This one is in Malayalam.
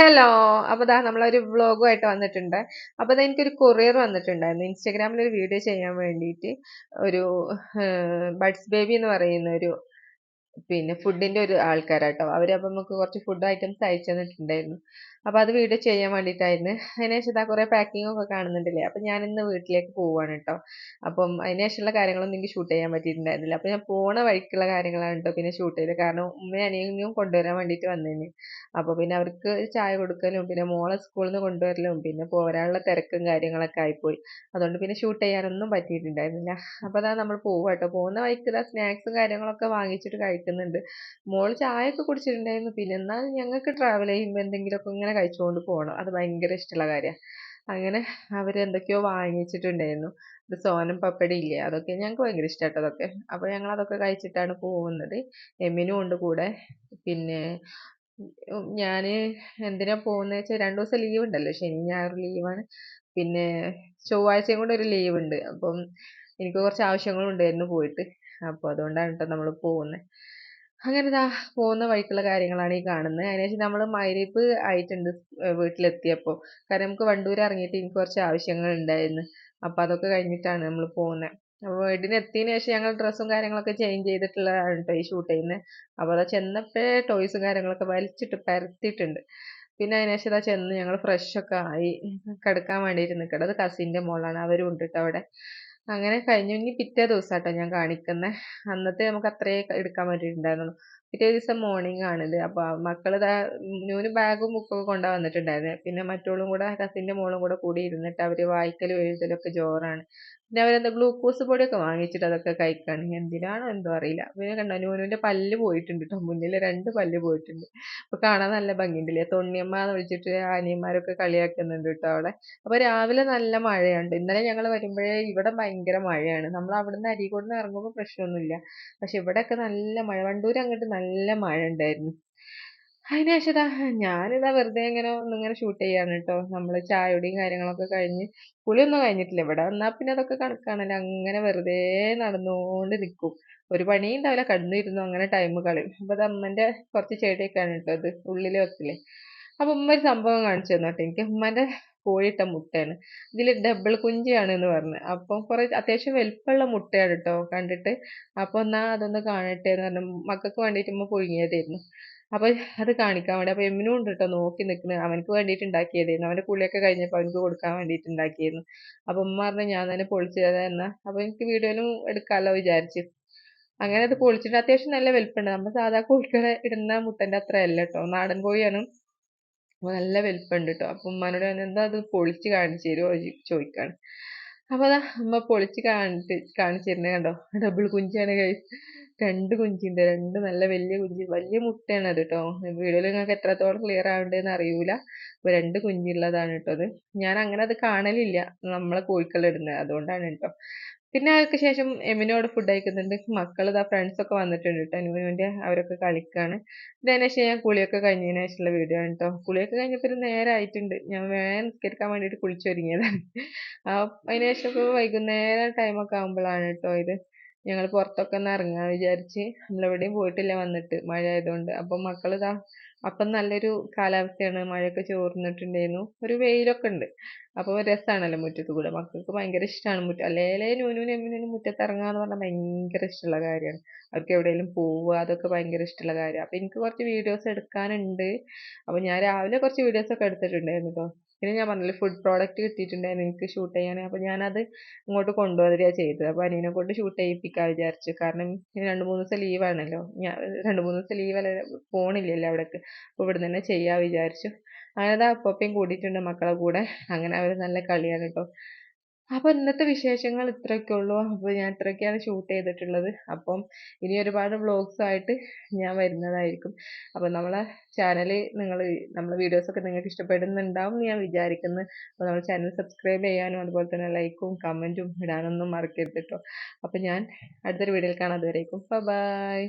ഹലോ അപ്പോൾ ദാ നമ്മളൊരു വ്ളോഗുമായിട്ട് വന്നിട്ടുണ്ട്. അപ്പോൾ ദാ എനിക്കൊരു കൊറിയർ വന്നിട്ടുണ്ടായിരുന്നു. ഇൻസ്റ്റാഗ്രാമിൽ ഒരു വീഡിയോ ചെയ്യാൻ വേണ്ടിയിട്ട് ഒരു ബഡ്സ് ബേബി എന്ന് പറയുന്ന ഒരു പിന്നെ ഫുഡിന്റെ ഒരു ആൾക്കാരാട്ടോ. അവർ അപ്പം നമുക്ക് കുറച്ച് ഫുഡ് ഐറ്റംസ് അയച്ചു തന്നിട്ടുണ്ടായിരുന്നു. അപ്പൊ അത് വീഡിയോ ചെയ്യാൻ വേണ്ടിയിട്ടായിരുന്നു. അതിന് ശേഷം ഇതാ കുറേ പാക്കിംഗ് ഒക്കെ കാണുന്നുണ്ടല്ലേ? അപ്പൊ ഞാൻ ഇന്ന് വീട്ടിലേക്ക് പോവാണ് കേട്ടോ അപ്പം അതിന് ശേഷമുള്ള കാര്യങ്ങളൊന്നും എനിക്ക് ഷൂട്ട് ചെയ്യാൻ പറ്റിയിട്ടുണ്ടായിരുന്നില്ല. അപ്പൊ ഞാൻ പോണ വഴിക്കുള്ള കാര്യങ്ങളാണ് കേട്ടോ പിന്നെ ഷൂട്ട് ചെയ്തത്. കാരണം ഉമ്മയും അനിയനെയും കൊണ്ടുവരാൻ വേണ്ടിയിട്ട് വന്നേന്. അപ്പൊ പിന്നെ അവർക്ക് ചായ കൊടുക്കലും പിന്നെ മോളെ സ്കൂളിൽ നിന്ന് കൊണ്ടുവരലും പിന്നെ പോരാനുള്ള തിരക്കും കാര്യങ്ങളൊക്കെ ആയിപ്പോയി. അതുകൊണ്ട് പിന്നെ ഷൂട്ട് ചെയ്യാനൊന്നും പറ്റിയിട്ടുണ്ടായിരുന്നില്ല. അപ്പൊ അതാ നമ്മൾ പോവാട്ടോ. പോകുന്ന വഴിക്ക് ഇതാ സ്നാക്സും കാര്യങ്ങളൊക്കെ വാങ്ങിച്ചിട്ട് കഴിക്കുന്നുണ്ട്. മോൾ ചായ ഒക്കെ കുടിച്ചിട്ടുണ്ടായിരുന്നു. പിന്നെ എന്നാൽ ഞങ്ങൾക്ക് ട്രാവൽ ചെയ്യുമ്പോൾ എന്തെങ്കിലുമൊക്കെ ഇങ്ങനെ കഴിച്ചുകൊണ്ട് പോകണം അത് ഭയങ്കര ഇഷ്ടമുള്ള കാര്യമാണ് അങ്ങനെ അവരെന്തൊക്കെയോ വാങ്ങിച്ചിട്ടുണ്ടായിരുന്നു. ഇത് സോനം പപ്പടി ഇല്ലേ? അതൊക്കെ ഞങ്ങൾക്ക് ഭയങ്കര ഇഷ്ടമാട്ടോ അതൊക്കെ. അപ്പോൾ ഞങ്ങൾ അതൊക്കെ കഴിച്ചിട്ടാണ് പോകുന്നത്. എമ്മിനും ഉണ്ട് കൂടെ. പിന്നെ ഞാൻ എന്തിനാ പോകുന്നത് വെച്ചാൽ രണ്ട് ദിവസം ലീവ് ഉണ്ടല്ലോ. ശനി ഞായർ ലീവാണ് പിന്നെ ചൊവ്വാഴ്ചയും കൂടെ ഒരു ലീവ് ഉണ്ട്. അപ്പം എനിക്ക് കുറച്ച് ആവശ്യങ്ങളുണ്ടായിരുന്നു പോയിട്ട്. അപ്പോൾ അതുകൊണ്ടാണ് കേട്ടോ നമ്മൾ പോകുന്നത് അങ്ങനെ ദാ പോകുന്ന വഴിക്കുള്ള കാര്യങ്ങളാണ് ഈ കാണുന്നത് അതിനുശേഷം നമ്മൾ മൈരിപ്പ് ആയിട്ടുണ്ട് വീട്ടിലെത്തിയപ്പോൾ കാരണം നമുക്ക് വണ്ടൂർ ഇറങ്ങിയിട്ട് എനിക്ക് കുറച്ച് ആവശ്യങ്ങൾ ഉണ്ടായിരുന്നു അപ്പോൾ അതൊക്കെ കഴിഞ്ഞിട്ടാണ് നമ്മൾ പോകുന്നത് അപ്പോൾ വീട്ടിലെത്തിയതിന് ശേഷം ഞങ്ങൾ ഡ്രസ്സും കാര്യങ്ങളൊക്കെ ചേഞ്ച് ചെയ്തിട്ടുള്ളതാണ് കേട്ടോ ഈ ഷൂട്ട് ചെയ്യുന്നത് അപ്പോൾ അത് ചെന്നപ്പോഴേ ടോയ്സും കാര്യങ്ങളൊക്കെ വലിച്ചിട്ട് പരത്തിയിട്ടുണ്ട്. പിന്നെ അതിനുശേഷം ഇതാ ചെന്ന് ഞങ്ങൾ ഫ്രഷൊക്കെ ആയി. കിടക്കാൻ വേണ്ടിയിട്ട് നിൽക്കട്ടെ അത് കസിന്റെ മോളാണ്. അവരും ഉണ്ട് കേട്ടോ അവിടെ അങ്ങനെ കഴിഞ്ഞു ഇനി പിറ്റേ ദിവസം ഞാൻ കാണിക്കുന്നത് അന്നത്തെ നമുക്ക് അത്രേ എടുക്കാൻ പറ്റിയിട്ടുണ്ടായിരുന്നുള്ളൂ. പിറ്റേ ദിവസം മോർണിംഗ് ആണിത്. അപ്പോൾ മക്കൾ ന്യൂന് ബാഗും ബുക്കൊക്കെ കൊണ്ടാ വന്നിട്ടുണ്ടായിരുന്നത് പിന്നെ മറ്റോളും കൂടെ കസിന്റെ മോളും കൂടെ കൂടി ഇരുന്നിട്ട് അവർ വായിക്കലും എഴുതലും ഒക്കെ ജോറാണ്. പിന്നെ അവരെന്താ ഗ്ലൂക്കോസ് പൊടിയൊക്കെ വാങ്ങിച്ചിട്ട് അതൊക്കെ കഴിക്കാണ്. എന്തിനാണോ എന്തോ അറിയില്ല. പിന്നെ കണ്ടോ നൂനുവിന്റെ പല്ല് പോയിട്ടുണ്ട് കേട്ടോ മുന്നിൽ രണ്ട് പല്ല് പോയിട്ടുണ്ട്. അപ്പോൾ കാണാൻ നല്ല ഭംഗിയുണ്ടല്ലേ തൊണ്ണിയമ്മ എന്ന് വിളിച്ചിട്ട് ആനിയന്മാരൊക്കെ കളിയാക്കുന്നുണ്ട് കേട്ടോ അവിടെ. അപ്പോൾ രാവിലെ നല്ല മഴയുണ്ട്. ഇന്നലെ ഞങ്ങൾ വരുമ്പോഴേ ഇവിടെ ഭയങ്കര മഴയാണ്. നമ്മൾ അവിടുന്ന് അരീക്കോട് നിന്ന് ഇറങ്ങുമ്പോൾ പ്രശ്നമൊന്നുമില്ല. പക്ഷെ ഇവിടെയൊക്കെ നല്ല മഴ. വണ്ടൂർ അങ്ങോട്ട് നല്ല മഴ ഉണ്ടായിരുന്നു അതിന് ശേഷം ഇതാ ഞാനിതാ വെറുതെ ഇങ്ങനെ ഒന്നിങ്ങനെ ഷൂട്ട് ചെയ്യാണ് കേട്ടോ നമ്മൾ ചായയുടെയും കാര്യങ്ങളൊക്കെ കഴിഞ്ഞ് കുളിയൊന്നും കഴിഞ്ഞിട്ടില്ല. ഇവിടെ വന്നാൽ പിന്നെ അതൊക്കെ കണക്കാണല്ലോ. അങ്ങനെ വെറുതെ നടന്നുകൊണ്ട് നിൽക്കും ഒരു പണിയും ഉണ്ടാവില്ല. കടന്നിരുന്നു അങ്ങനെ ടൈം കളയും. അപ്പോൾ അത് അമ്മന്റെ കുറച്ച് ചെടിയൊക്കെയാണ് കേട്ടോ അത് ഉള്ളിൽ വെക്കില്ലേ അപ്പോൾ ഉമ്മ ഒരു സംഭവം കാണിച്ചു തന്നു കേട്ടോ എനിക്ക് ഉമ്മന്റെ കോഴിയിട്ട മുട്ടയാണ്. ഇതിൽ ഡബിൾ കുഞ്ചിയാണ് എന്ന് പറഞ്ഞു. അപ്പം കുറേ അത്യാവശ്യം വലിപ്പമുള്ള മുട്ടയാണ് കേട്ടോ കണ്ടിട്ട്. അപ്പോൾ എന്നാൽ അതൊന്ന് കാണട്ടെ എന്ന് പറഞ്ഞു. മക്കൾക്ക് വേണ്ടിയിട്ട് ഉമ്മ പുഴുങ്ങിയതായിരുന്നു. അപ്പോൾ അത് കാണിക്കാൻ വേണ്ടി അപ്പോൾ എമ്മിനും ഉണ്ട് കേട്ടോ നോക്കി നിൽക്കുന്നത് അവനക്ക് വേണ്ടിയിട്ട് ഉണ്ടാക്കിയതായിരുന്നു അവന്റെ കുളിയൊക്കെ കഴിഞ്ഞപ്പോൾ അവനക്ക് കൊടുക്കാൻ വേണ്ടിയിട്ട് ഉണ്ടാക്കിയിരുന്നു അപ്പോൾ ഉമ്മ പറഞ്ഞു ഞാൻ തന്നെ പൊളിച്ചു തരാം അപ്പോൾ എനിക്ക് വീഡിയോയിലും എടുക്കാമല്ലോ വിചാരിച്ചു. അങ്ങനെ അത് പൊളിച്ചിട്ട് അത്യാവശ്യം നല്ല വലിപ്പമുണ്ട്. നമ്മൾ സാധാ കോഴിക്കളെ ഇടുന്ന മുട്ടന്റെ അത്ര അല്ല കേട്ടോ നാടൻ കോഴിയാണ്. നല്ല വലിപ്പമുണ്ട് കേട്ടോ അപ്പോൾ ഉമ്മാനോട് എന്താ അത് പൊളിച്ച് കാണിച്ചു തരുമോ ചോദിക്കാണ്. അപ്പോൾ അതാ ഉമ്മ പൊളിച്ച് കാണിച്ച് കാണിച്ചു തരുന്നത് കണ്ടോ? ഡബിൾ കുഞ്ചാണ് കഴിച്ച് രണ്ട് കുഞ്ചിണ്ട് രണ്ട് നല്ല വലിയ കുഞ്ചി. വലിയ മുട്ടയാണ് അത് കേട്ടോ വീഡിയോയിൽ നിങ്ങൾക്ക് എത്രത്തോളം ക്ലിയർ ആവണ്ടേന്ന് അറിയൂല. അപ്പോൾ രണ്ട് കുഞ്ഞുള്ളതാണ് കേട്ടോ അത്. ഞാൻ അങ്ങനെ അത് കാണലില്ല. നമ്മളെ കോഴിക്കളിടുന്നത് അതുകൊണ്ടാണ് കേട്ടോ പിന്നെ അതൊക്കെ ശേഷം എമിനോട് ഫുഡ് കഴിക്കുന്നുണ്ട്. മക്കൾ ഇതാ ഫ്രണ്ട്സൊക്കെ വന്നിട്ടുണ്ട് കേട്ടോ വേണ്ടി അവരൊക്കെ കളിക്കാണ്. ഇതിന് ശേഷം ഞാൻ കുളിയൊക്കെ കഴിഞ്ഞതിന് ശേഷമുള്ള വീഡിയോ ആണ് കേട്ടോ കുളിയൊക്കെ കഴിഞ്ഞപ്പോൾ നേരെ ആയിട്ടുണ്ട്. ഞാൻ വേഗം നിസ്കരിക്കാൻ വേണ്ടിയിട്ട് കുളിച്ചൊരുങ്ങിയതാണ് അപ്പൊ അതിന് ശേഷം ഇപ്പോൾ വൈകുന്നേരം ടൈമൊക്കെ ആകുമ്പോഴാണ് കേട്ടോ ഇത്. ഞങ്ങൾ പുറത്തൊക്കെ ഒന്ന് ഇറങ്ങാൻ വിചാരിച്ച് നമ്മളെവിടെയും പോയിട്ടില്ല വന്നിട്ട് മഴ ആയതുകൊണ്ട്. അപ്പം മക്കൾ ഇതാ അപ്പം നല്ലൊരു കാലാവസ്ഥയാണ്. മഴയൊക്കെ ചോർന്നിട്ടുണ്ടായിരുന്നു. ഒരു വെയിലൊക്കെ ഉണ്ട്. അപ്പോൾ രസമാണല്ലോ മുറ്റത്ത് കൂടെ. മക്കൾക്ക് ഭയങ്കര ഇഷ്ടമാണ് മുറ്റം. അല്ലേലേ നൂനൂനും എമ്മിനും മുറ്റത്ത് ഇറങ്ങുക എന്ന് പറഞ്ഞാൽ ഭയങ്കര ഇഷ്ടമുള്ള കാര്യമാണ്. അവർക്ക് എവിടെയെങ്കിലും പോവുക അതൊക്കെ ഭയങ്കര ഇഷ്ടമുള്ള കാര്യമാണ്. അപ്പോൾ എനിക്ക് കുറച്ച് വീഡിയോസ് എടുക്കാനുണ്ട്. അപ്പോൾ ഞാൻ രാവിലെ കുറച്ച് വീഡിയോസ് ഒക്കെ എടുത്തിട്ടുണ്ടായിരുന്നു കേട്ടോ പിന്നെ ഞാൻ പറഞ്ഞില്ലേ ഫുഡ് പ്രോഡക്റ്റ് കിട്ടിയിട്ടുണ്ടായിരുന്നു എനിക്ക് ഷൂട്ട് ചെയ്യാൻ അപ്പോൾ ഞാനത് ഇങ്ങോട്ട് കൊണ്ടുവരികയാണ് ചെയ്തത്. അപ്പോൾ അനിയനെ കൊണ്ട് ഷൂട്ട് ചെയ്യിപ്പിക്കാൻ വിചാരിച്ചു. കാരണം രണ്ട് മൂന്ന് ദിവസം ലീവാണല്ലോ ഞാൻ രണ്ട് മൂന്ന് ദിവസം ലീവല്ല പോണില്ലല്ലോ അവിടേക്ക്. അപ്പോൾ ഇവിടെ തന്നെ ചെയ്യാൻ വിചാരിച്ചു. അങ്ങനെ അപ്പൂപ്പയും കൂടിയിട്ടുണ്ട് മക്കളെ കൂടെ. അങ്ങനെ അവർ നല്ല കളിയാണ് കേട്ടോ അപ്പോൾ ഇന്നത്തെ വിശേഷങ്ങൾ ഇത്രയൊക്കെ ഉള്ളൂ. അപ്പോൾ ഞാൻ ഇത്രയൊക്കെയാണ് ഷൂട്ട് ചെയ്തിട്ടുള്ളത്. അപ്പം ഇനി ഒരുപാട് വ്ളോഗ്സ് ആയിട്ട് ഞാൻ വരുന്നതായിരിക്കും. അപ്പോൾ നമ്മളെ ചാനൽ നിങ്ങൾ നമ്മളെ വീഡിയോസൊക്കെ നിങ്ങൾക്ക് ഇഷ്ടപ്പെടുന്നുണ്ടാവും എന്ന് ഞാൻ വിചാരിക്കുന്നു. അപ്പോൾ നമ്മൾ ചാനൽ സബ്സ്ക്രൈബ് ചെയ്യാനും അതുപോലെ തന്നെ ലൈക്കും കമന്റും ഇടാനൊന്നും മറക്കരുത് കേട്ടോ അപ്പോൾ ഞാൻ അടുത്തൊരു വീഡിയോയിൽ കാണാം. അതുവരേക്കും. ബൈ